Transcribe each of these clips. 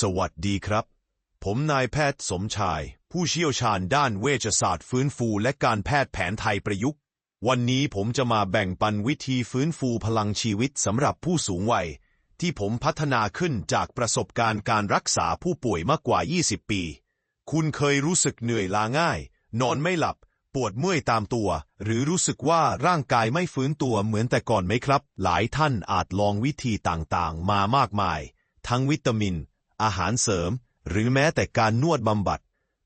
สวัสดีครับ ผมนายแพทย์สมชาย ผู้เชี่ยวชาญด้านเวชศาสตร์ฟื้นฟูและการแพทย์แผนไทยประยุกต์ วันนี้ผมจะมาแบ่งปันวิธีฟื้นฟูพลังชีวิตสำหรับผู้สูงวัย ที่ผมพัฒนาขึ้นจากประสบการณ์การรักษาผู้ป่วยมากกว่า 20 ปี คุณเคยรู้สึกเหนื่อยล้าง่าย นอนไม่หลับ ปวดเมื่อยตามตัว หรือรู้สึกว่าร่างกายไม่ฟื้นตัวเหมือนแต่ก่อนไหมครับ หลายท่านอาจลองวิธีต่างๆ มามากมาย ทั้งวิตามิน อาหารเสริม หรือแม้แต่การนวดบำบัด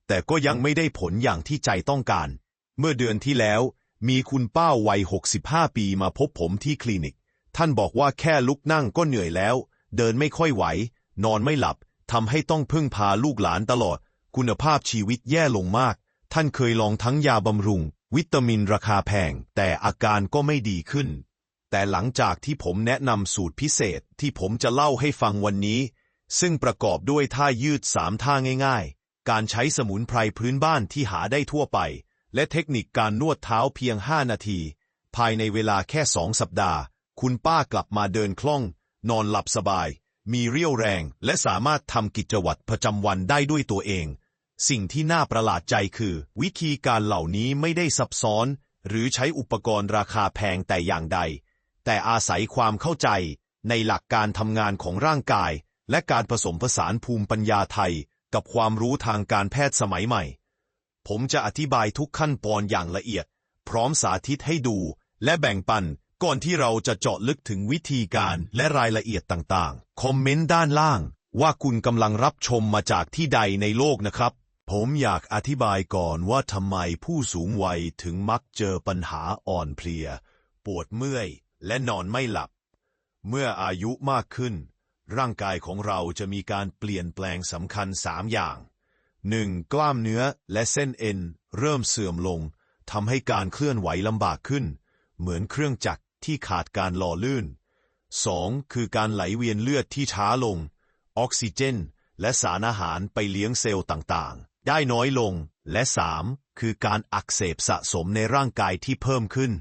แต่ก็ยังไม่ได้ผลอย่างที่ใจต้องการ เมื่อเดือนที่แล้ว มีคุณป้าวัย 65 ปีมาพบผมที่คลินิก ท่านบอกว่าแค่ลุกนั่งก็เหนื่อยแล้ว เดินไม่ค่อยไหว นอนไม่หลับทำให้ต้องพึ่งพาลูกหลานตลอด คุณภาพชีวิตแย่ลงมาก ท่านเคยลองทั้งยาบำรุง วิตามินราคาแพง แต่อาการก็ไม่ดีขึ้นแต่หลังจากที่ผมแนะนำสูตรพิเศษที่ผมจะเล่าให้ฟังวันนี้ ซึ่งประกอบด้วยท่ายืดสามท่าง่ายๆ การใช้สมุนไพรพื้นบ้านที่หาได้ทั่วไป และเทคนิคการนวดเท้าเพียง 5 นาที ภายในเวลาแค่สองสัปดาห์ คุณป้ากลับมาเดินคล่อง นอนหลับสบาย มีเรี่ยวแรง และสามารถทำกิจวัตรประจำวันได้ด้วยตัวเอง สิ่งที่น่าประหลาดใจคือ วิธีการเหล่านี้ไม่ได้ซับซ้อน หรือใช้อุปกรณ์ราคาแพงแต่อย่างใด แต่อาศัยความเข้าใจในหลักการทำงานของร่างกาย และการผสมผสานภูมิปัญญาไทยกับความรู้ทางการแพทย์สมัยใหม่ ผมจะอธิบายทุกขั้นตอนอย่างละเอียด พร้อมสาธิตให้ดู และแบ่งปันก่อนที่เราจะเจาะลึกถึงวิธีการและรายละเอียดต่างๆ คอมเมนต์ด้านล่าง ว่าคุณกำลังรับชมมาจากที่ใดในโลกนะครับ ผมอยากอธิบายก่อนว่าทำไมผู้สูงวัยถึงมักเจอปัญหาอ่อนเพลีย ปวดเมื่อย และนอนไม่หลับ เมื่ออายุมากขึ้น ร่างกายของเราจะมีการเปลี่ยนแปลงสำคัญสามอย่าง 1. กล้ามเนื้อและเส้นเอ็น เริ่มเสื่อมลงทำให้การเคลื่อนไหวลำบากขึ้น เหมือนเครื่องจักรที่ขาดการหล่อลื่น 2. คือการไหลเวียนเลือดที่ช้าลง ออกซิเจน และสารอาหารไปเลี้ยงเซลล์ต่างๆ ได้น้อยลง และ 3. คือการอักเสบสะสมในร่างกายที่เพิ่มขึ้น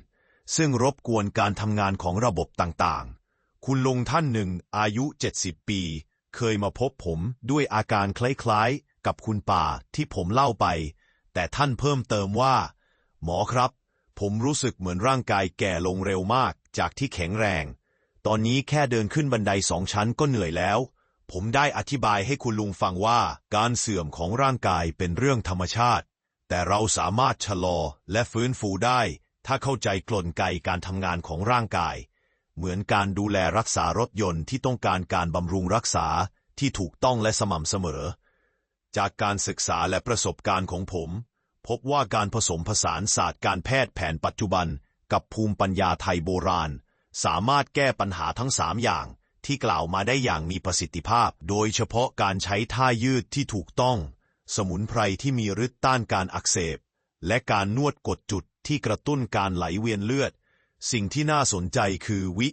ซึ่งรบกวนการทำงานของระบบต่างๆ คุณลุงท่านหนึ่งอายุ 70 ปี เคยมาพบผมด้วยอาการคล้ายๆ กับคุณป่าที่ผมเล่าไป แต่ท่านเพิ่มเติมว่า หมอครับ ผมรู้สึกเหมือนร่างกายแก่ลงเร็วมากจากที่แข็งแรง ตอนนี้แค่เดินขึ้นบันไดสองชั้นก็เหนื่อยแล้ว ผมได้อธิบายให้คุณลุงฟังว่า การเสื่อมของร่างกายเป็นเรื่องธรรมชาติ แต่เราสามารถชะลอและฟื้นฟูได้ ถ้าเข้าใจกลไกการทำงานของร่างกาย เหมือนการดูแลรักษารถยนต์ที่ต้องการการบำรุงรักษาที่ถูกต้องและสม่ำเสมอ จากการศึกษาและประสบการณ์ของผม พบว่าการผสมผสานศาสตร์การแพทย์แผนปัจจุบัน กับภูมิปัญญาไทยโบราณ สามารถแก้ปัญหาทั้งสามอย่างที่กล่าวมาได้อย่างมีประสิทธิภาพ โดยเฉพาะการใช้ท่ายืดที่ถูกต้อง สมุนไพรที่มีฤทธิ์ต้านการอักเสบ และการนวดกดจุดที่กระตุ้นการไหลเวียนเลือด สิ่งที่น่าสนใจคือวิ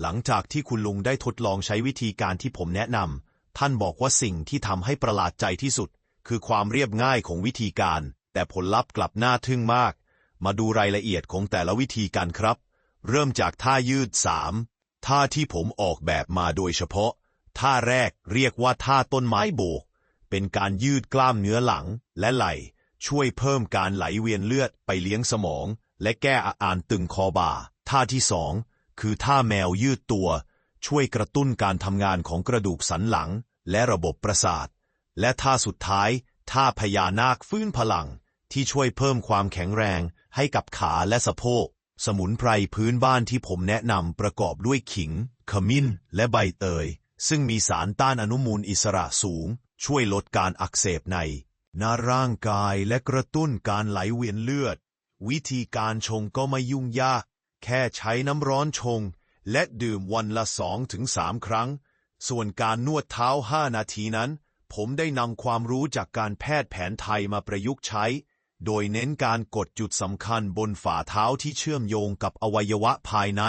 หลังจากที่คุณลุงได้ทดลองใช้วิธีการที่ผมแนะนำท่านบอกว่าสิ่งที่ทำให้ประหลาดใจที่สุด คือความเรียบง่ายของวิธีการ แต่ผลลัพธ์กลับน่าทึ่งมาก มาดูรายละเอียดของแต่ละวิธีกันครับ เริ่มจากท่ายืด 3 ท่าที่ผมออกแบบมาโดยเฉพาะ ท่าแรกเรียกว่าท่าต้นไม้โบก เป็นการยืดกล้ามเนื้อหลังและไหล่ช่วยเพิ่มการไหลเวียนเลือดไปเลี้ยงสมอง และแก้อาการตึงคอบ่า ท่าที่สองคือท่าแมวยืดตัว ช่วยกระตุ้นการทำงานของกระดูกสันหลัง และระบบประสาท และท่าสุดท้าย ท่าพญานาคฟื้นพลัง ที่ช่วยเพิ่มความแข็งแรงให้กับขาและสะโพก สมุนไพรพื้นบ้านที่ผมแนะนำประกอบด้วยขิง ขมิ้น และใบเตย ซึ่งมีสารต้านอนุมูลอิสระสูง ช่วยลดการอักเสบในหน้าร่างกายและกระตุ้นการไหลเวียนเลือด วิธีการชงก็ไม่ยุ่งยาก แค่ใช้น้ำร้อนชง และดื่มวันละสองถึงสามครั้ง ส่วนการนวดเท้าห้านาทีนั้น ผมได้นำความรู้จากการแพทย์แผนไทยมาประยุกต์ใช้ โดยเน้นการกดจุดสำคัญบนฝ่าเท้าที่เชื่อมโยงกับอวัยวะภายใน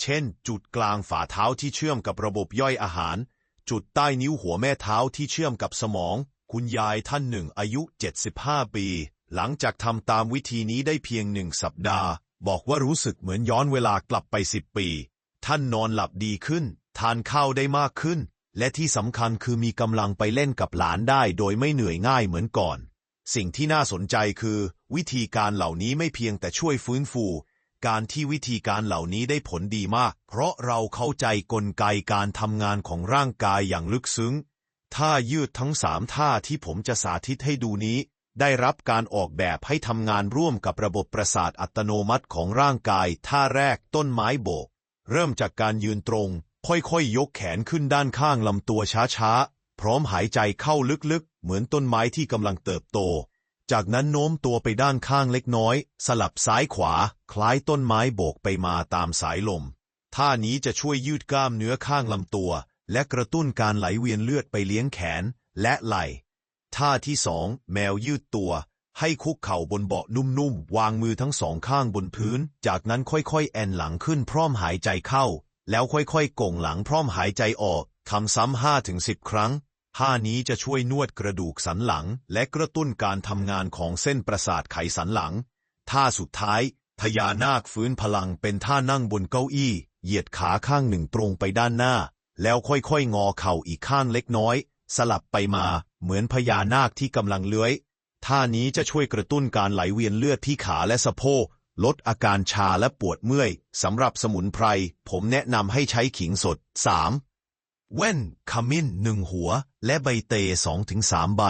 เช่น จุดกลางฝ่าเท้าที่เชื่อมกับระบบย่อยอาหาร จุดใต้นิ้วหัวแม่เท้าที่เชื่อมกับสมอง คุณยายท่านหนึ่งอายุ 75 ปี หลังจากทำตามวิธีนี้ได้เพียงหนึ่งสัปดาห์ บอกว่ารู้สึกเหมือนย้อนเวลากลับไปสิบปี ท่านนอนหลับดีขึ้น ทานข้าวได้มากขึ้น และที่สำคัญคือมีกำลังไปเล่นกับหลานได้โดยไม่เหนื่อยง่ายเหมือนก่อน สิ่งที่น่าสนใจคือ วิธีการเหล่านี้ไม่เพียงแต่ช่วยฟื้นฟู การที่วิธีการเหล่านี้ได้ผลดีมาก เพราะเราเข้าใจกลไกการทำงานของร่างกายอย่างลึกซึ้งท่ายืดทั้งสามท่าที่ผมจะสาธิตให้ดูนี้ ได้รับการออกแบบให้ทำงานร่วมกับระบบประสาทอัตโนมัติของร่างกาย ท่าแรกต้นไม้โบก เริ่มจากการยืนตรง ค่อยๆ ยกแขนขึ้นด้านข้างลำตัวช้าๆ พร้อมหายใจเข้าลึกๆ เหมือนต้นไม้ที่กำลังเติบโต จากนั้นโน้มตัวไปด้านข้างเล็กน้อย สลับซ้ายขวา คล้ายต้นไม้โบกไปมาตามสายลม ท่านี้จะช่วยยืดกล้ามเนื้อข้างลำตัว และกระตุ้นการไหลเวียนเลือดไปเลี้ยงแขน และไหล่ ท่าที่สองแมวยืดตัว ให้คุกเข่าบนเบาะนุ่มๆ วางมือทั้งสองข้างบนพื้น จากนั้นค่อยๆ แอนหลังขึ้นพร้อมหายใจเข้า แล้วค่อยๆก่งหลังพร้อมหายใจออกทำซ้ำห้าถึงสิบครั้งท่านี้จะช่วยนวดกระดูกสันหลัง และกระตุ้นการทำงานของเส้นประสาทไขสันหลัง ท่าสุดท้าย พญานาคฟื้นพลังเป็นท่านั่งบนเก้าอี้ เหยียดขาข้างหนึ่งตรงไปด้านหน้า แล้วค่อยๆ งอเข่าอีกข้างเล็กน้อย สลับไปมาเหมือนพญานาคที่กำลังเลื้อยท่านี้จะช่วยกระตุ้นการไหลเวียนเลือดที่ขาและสะโพกลดอาการชาและปวดเมื่อยสำหรับสมุนไพร ผมแนะนำให้ใช้ขิงสด 3. แว่นขมิ้นหนึ่งหัว และใบเตยสองถึงสามใบ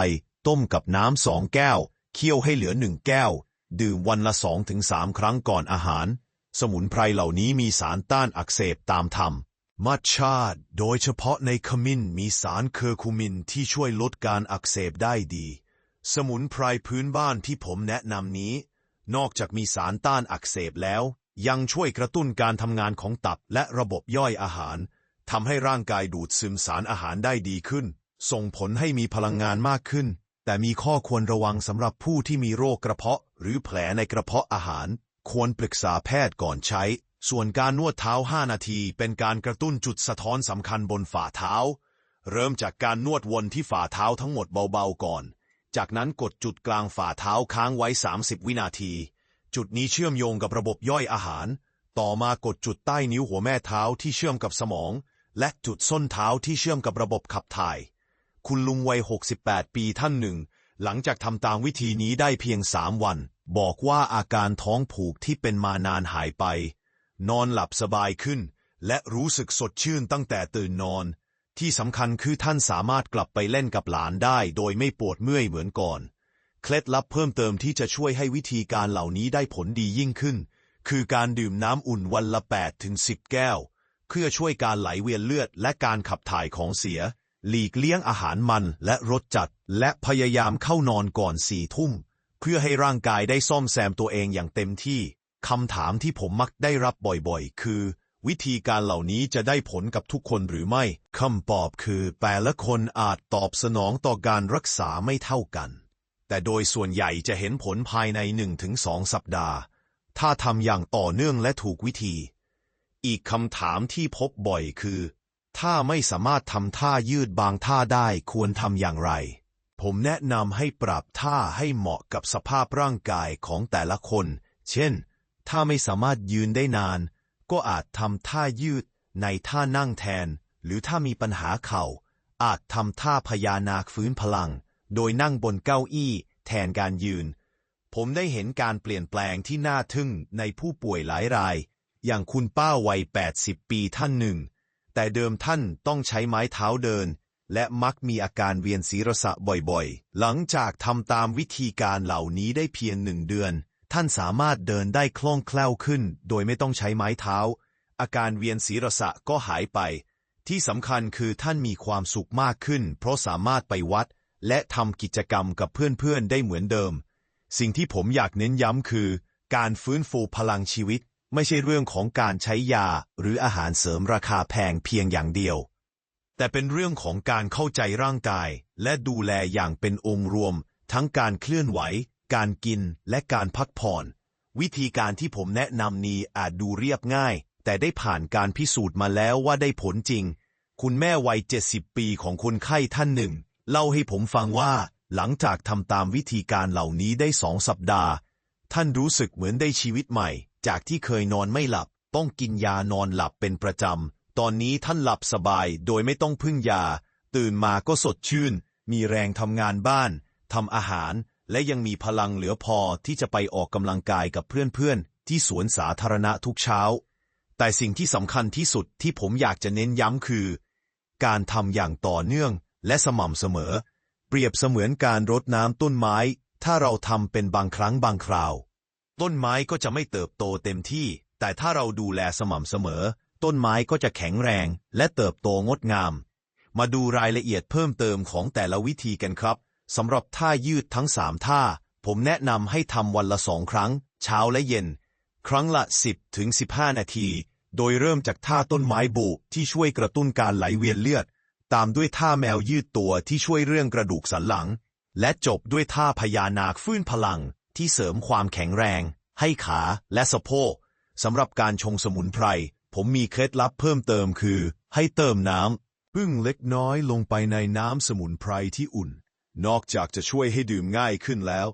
ต้มกับน้ำสองแก้ว เคี่ยวให้เหลือหนึ่งแก้ว ดื่มวันละสองถึงสามครั้งก่อนอาหาร สมุนไพรเหล่านี้มีสารต้านอักเสบตามธรรม มัทชาดโดยเฉพาะในขมิ้นมีสารเคอร์คูมินที่ช่วยลดการอักเสบได้ดี สมุนไพรพื้นบ้านที่ผมแนะนำนี้ นอกจากมีสารต้านอักเสบแล้ว ยังช่วยกระตุ้นการทำงานของตับและระบบย่อยอาหารทำให้ร่างกายดูดซึมสารอาหารได้ดีขึ้น ส่งผลให้มีพลังงานมากขึ้น แต่มีข้อควรระวังสำหรับผู้ที่มีโรคกระเพาะ หรือแผลในกระเพาะอาหาร ควรปรึกษาแพทย์ก่อนใช้ ส่วนการนวดเท้า 5 นาทีเป็นการกระตุ้นจุดสะท้อนสำคัญบนฝ่าเท้า เริ่มจากการนวดวนที่ฝ่าเท้าทั้งหมดเบาๆก่อน จากนั้นกดจุดกลางฝ่าเท้าค้างไว้ 30 วินาที จุดนี้เชื่อมโยงกับระบบย่อยอาหาร ต่อมากดจุดใต้นิ้วหัวแม่เท้าที่เชื่อมกับสมอง และจุดส้นเท้าที่เชื่อมกับระบบขับถ่าย คุณลุงวัย 68 ปีท่านหนึ่ง หลังจากทำตามวิธีนี้ได้เพียงสามวัน บอกว่าอาการท้องผูกที่เป็นมานานหายไป นอนหลับสบายขึ้น และรู้สึกสดชื่นตั้งแต่ตื่นนอน ที่สำคัญคือท่านสามารถกลับไปเล่นกับหลานได้ โดยไม่ปวดเมื่อยเหมือนก่อน เคล็ดลับเพิ่มเติมที่จะช่วยให้วิธีการเหล่านี้ได้ผลดียิ่งขึ้น คือการดื่มน้ำอุ่นวันละ8ถึง10 แก้ว เพื่อช่วยการไหลเวียนเลือด และการขับถ่ายของเสีย หลีกเลี่ยงอาหารมันและรสจัด และพยายามเข้านอนก่อนสี่ทุ่ม เพื่อให้ร่างกายได้ซ่อมแซมตัวเองอย่างเต็มที่ คำถามที่ผมมักได้รับบ่อยๆ คือ วิธีการเหล่านี้จะได้ผลกับทุกคนหรือไม่คำตอบคือ แต่ละคนอาจตอบสนองต่อการรักษาไม่เท่ากัน แต่โดยส่วนใหญ่จะเห็นผลภายใน 1-2 สัปดาห์ ถ้าทำอย่างต่อเนื่องและถูกวิธี อีกคำถามที่พบบ่อยคือ ถ้าไม่สามารถทำท่ายืดบางท่าได้ควรทำอย่างไร ผมแนะนำให้ปรับท่าให้เหมาะกับสภาพร่างกายของแต่ละคน เช่น ถ้าไม่สามารถยืนได้นาน ก็อาจทำท่ายืดในท่านั่งแทน หรือถ้ามีปัญหาเข่า อาจทำท่าพญานาคฟื้นพลัง โดยนั่งบนเก้าอี้แทนการยืน ผมได้เห็นการเปลี่ยนแปลงที่น่าทึ่งในผู้ป่วยหลายราย อย่างคุณป้าวัย 80 ปีท่านหนึ่ง แต่เดิมท่านต้องใช้ไม้เท้าเดิน และมักมีอาการเวียนศีรษะบ่อยๆ หลังจากทำตามวิธีการเหล่านี้ได้เพียงหนึ่งเดือน ท่านสามารถเดินได้คล่องแคล่วขึ้น โดยไม่ต้องใช้ไม้เท้า อาการเวียนศีรษะก็หายไป ที่สำคัญคือท่านมีความสุขมากขึ้น เพราะสามารถไปวัด และทำกิจกรรมกับเพื่อนๆได้เหมือนเดิม สิ่งที่ผมอยากเน้นย้ำคือ การฟื้นฟูพลังชีวิต ไม่ใช่เรื่องของการใช้ยาหรืออาหารเสริมราคาแพงเพียงอย่างเดียว แต่เป็นเรื่องของการเข้าใจร่างกาย และดูแลอย่างเป็นองค์รวม ทั้งการเคลื่อนไหว การกินและการพักผ่อน วิธีการที่ผมแนะนำนี้อาจดูเรียบง่าย แต่ได้ผ่านการพิสูจน์มาแล้วว่าได้ผลจริง คุณแม่วัย 70 ปีของคนไข้ท่านหนึ่ง เล่าให้ผมฟังว่า หลังจากทำตามวิธีการเหล่านี้ได้สองสัปดาห์ ท่านรู้สึกเหมือนได้ชีวิตใหม่ จากที่เคยนอนไม่หลับ ต้องกินยานอนหลับเป็นประจำตอนนี้ท่านหลับสบายโดยไม่ต้องพึ่งยา ตื่นมาก็สดชื่น มีแรงทำงานบ้านทำอาหาร และยังมีพลังเหลือพอที่จะไปออกกำลังกายกับเพื่อนๆ ที่สวนสาธารณะทุกเช้า แต่สิ่งที่สำคัญที่สุดที่ผมอยากจะเน้นย้ำคือ การทำอย่างต่อเนื่องและสม่ำเสมอ เปรียบเสมือนการรดน้ำต้นไม้ ถ้าเราทำเป็นบางครั้งบางคราว ต้นไม้ก็จะไม่เติบโตเต็มที่ แต่ถ้าเราดูแลสม่ำเสมอ ต้นไม้ก็จะแข็งแรงและเติบโตงดงาม มาดูรายละเอียดเพิ่มเติมของแต่ละวิธีกันครับ สำหรับท่ายืดทั้ง3ท่า ผมแนะนำให้ทำวันละสองครั้ง เช้าและเย็น ครั้งละ 10ถึง15 นาที โดยเริ่มจากท่าต้นไม้โบกที่ช่วยกระตุ้นการไหลเวียนเลือด ตามด้วยท่าแมวยืดตัวที่ช่วยเรื่องกระดูกสันหลัง และจบด้วยท่าพญานาคฟื้นพลังที่เสริมความแข็งแรง ให้ขาและสะโพกสำหรับการชงสมุนไพร ผมมีเคล็ดลับเพิ่มเติมคือ ให้เติมน้ำพึ่งเล็กน้อยลงไปในน้ำสมุนไพรที่อุ่น นอกจากจะช่วยให้ดื่มง่ายขึ้นแล้ว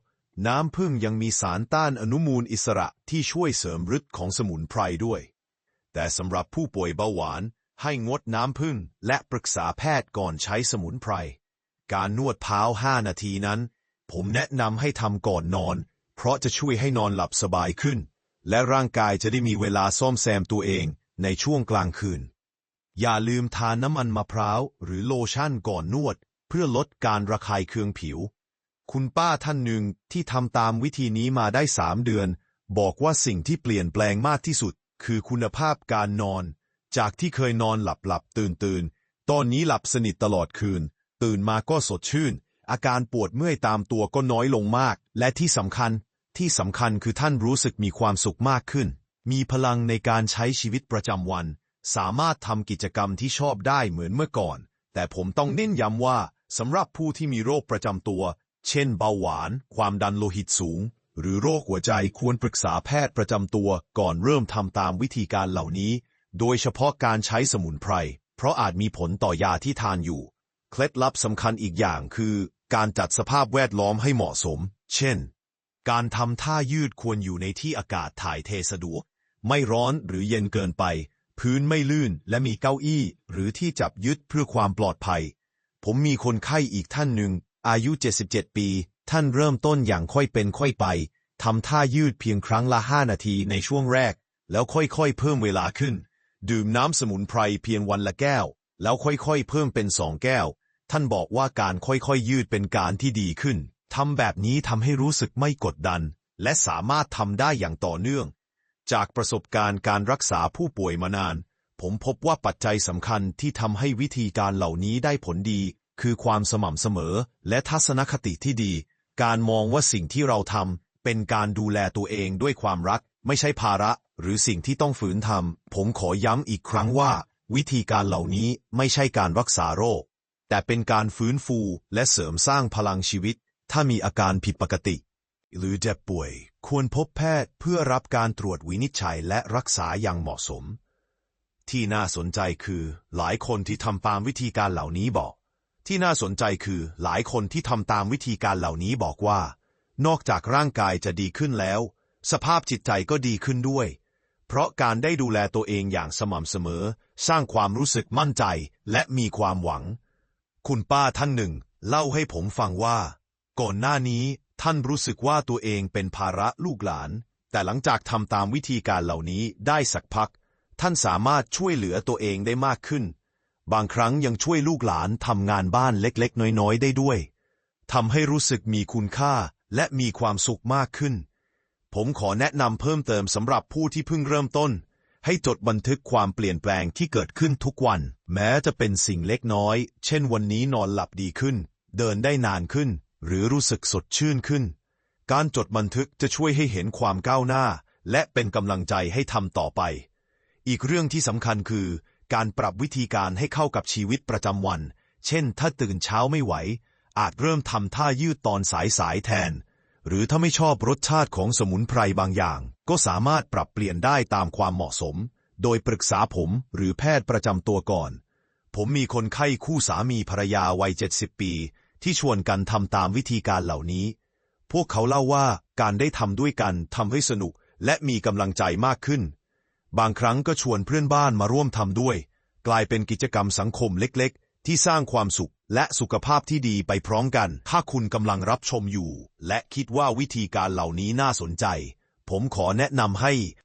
น้ำพึ่งยังมีสารต้านอนุมูลอิสระที่ช่วยเสริมฤทธิ์ของสมุนไพรด้วย แต่สำหรับผู้ป่วยเบาหวานให้งดน้ำพึ่งและปรึกษาแพทย์ก่อนใช้สมุนไพร การนวดเท้า 5 นาทีนั้น ผมแนะนำให้ทำก่อนนอน เพราะจะช่วยให้นอนหลับสบายขึ้น และร่างกายจะได้มีเวลาซ่อมแซมตัวเองในช่วงกลางคืน อย่าลืมทานน้ำมันมะพร้าวหรือโลชั่นก่อนนวด เพื่อลดการระคายเคืองผิว คุณป้าท่านหนึ่งที่ทำตามวิธีนี้มาได้สามเดือน บอกว่าสิ่งที่เปลี่ยนแปลงมากที่สุด คือคุณภาพการนอน จากที่เคยนอนหลับหลับตื่นตื่นตอนนี้หลับสนิทตลอดคืน ตื่นมาก็สดชื่น อาการปวดเมื่อยตามตัวก็น้อยลงมาก และที่สำคัญ ที่สำคัญคือท่านรู้สึกมีความสุขมากขึ้น มีพลังในการใช้ชีวิตประจำวัน สามารถทำกิจกรรมที่ชอบได้เหมือนเมื่อก่อน แต่ผมต้องเน้นย้ำว่า สำหรับผู้ที่มีโรคประจำตัว เช่นเบาหวาน ความดันโลหิตสูง หรือโรคหัวใจควรปรึกษาแพทย์ประจำตัวก่อนเริ่มทำตามวิธีการเหล่านี้ โดยเฉพาะการใช้สมุนไพร เพราะอาจมีผลต่อยาที่ทานอยู่ เคล็ดลับสำคัญอีกอย่างคือ การจัดสภาพแวดล้อมให้เหมาะสม เช่น การทำท่ายืดควรอยู่ในที่อากาศถ่ายเทสะดวก ไม่ร้อนหรือเย็นเกินไป พื้นไม่ลื่นและมีเก้าอี้ หรือที่จับยึดเพื่อความปลอดภัย ผมมีคนไข้อีกท่านหนึ่ง อายุ 77 ปี ท่านเริ่มต้นอย่างค่อยเป็นค่อยไปทำท่ายืดเพียงครั้งละ 5 นาทีในช่วงแรก แล้วค่อยๆ เพิ่มเวลาขึ้น ดื่มน้ำสมุนไพรเพียงวันละแก้ว แล้วค่อยๆ เพิ่มเป็นสองแก้ว ท่านบอกว่าการค่อยๆ ยืดเป็นการที่ดีขึ้นทำแบบนี้ทำให้รู้สึกไม่กดดัน และสามารถทำได้อย่างต่อเนื่อง จากประสบการณ์การรักษาผู้ป่วยมานาน ผมพบว่าปัจจัยสำคัญที่ทำให้วิธีการเหล่านี้ได้ผลดี คือความสม่ำเสมอ และทัศนคติที่ดี การมองว่าสิ่งที่เราทำเป็นการดูแลตัวเองด้วยความรัก ไม่ใช่ภาระ หรือสิ่งที่ต้องฝืนทำผมขอย้ำอีกครั้งว่า วิธีการเหล่านี้ไม่ใช่การรักษาโรค แต่เป็นการฟื้นฟูและเสริมสร้างพลังชีวิต ถ้ามีอาการผิดปกติ หรือเจ็บป่วย ควรพบแพทย์เพื่อรับการตรวจวินิจฉัยและรักษาอย่างเหมาะสม ที่น่าสนใจคือ หลายคนที่ทำตามวิธีการเหล่านี้บอก ที่น่าสนใจคือ หลายคนที่ทำตามวิธีการเหล่านี้บอกว่า นอกจากร่างกายจะดีขึ้นแล้ว สภาพจิตใจก็ดีขึ้นด้วย เพราะการได้ดูแลตัวเองอย่างสม่ำเสมอ สร้างความรู้สึกมั่นใจและมีความหวัง คุณป้าท่านหนึ่ง เล่าให้ผมฟังว่า ก่อนหน้านี้ท่านรู้สึกว่าตัวเองเป็นภาระลูกหลาน แต่หลังจากทำตามวิธีการเหล่านี้ได้สักพัก ท่านสามารถช่วยเหลือตัวเองได้มากขึ้น บางครั้งยังช่วยลูกหลานทำงานบ้านเล็กๆ น้อยๆ ได้ด้วยทำให้รู้สึกมีคุณค่าและมีความสุขมากขึ้น ผมขอแนะนำเพิ่มเติมสำหรับผู้ที่เพิ่งเริ่มต้น ให้จดบันทึกความเปลี่ยนแปลงที่เกิดขึ้นทุกวัน แม้จะเป็นสิ่งเล็กน้อย เช่นวันนี้นอนหลับดีขึ้น เดินได้นานขึ้น หรือรู้สึกสดชื่นขึ้น การจดบันทึกจะช่วยให้เห็นความก้าวหน้า และเป็นกำลังใจให้ทำต่อไป อีกเรื่องที่สำคัญคือ การปรับวิธีการให้เข้ากับชีวิตประจำวัน เช่น ถ้าตื่นเช้าไม่ไหว อาจเริ่มทำท่ายืดตอนสายสายๆแทน หรือถ้าไม่ชอบรสชาติของสมุนไพรบางอย่าง ก็สามารถปรับเปลี่ยนได้ตามความเหมาะสม โดยปรึกษาผมหรือแพทย์ประจำตัวก่อน ผมมีคนไข้คู่สามีภรรยาวัย 70 ปี ที่ชวนกันทำตามวิธีการเหล่านี้ พวกเขาเล่าว่าการได้ทำด้วยกันทำให้สนุกและมีกำลังใจมากขึ้น บางครั้งก็ชวนเพื่อนบ้านมาร่วมทำด้วย กลายเป็นกิจกรรมสังคมเล็กๆ ที่สร้างความสุขและสุขภาพที่ดีไปพร้อมกัน ถ้าคุณกำลังรับชมอยู่ และคิดว่าวิธีการเหล่านี้น่าสนใจ ผมขอแนะนำให้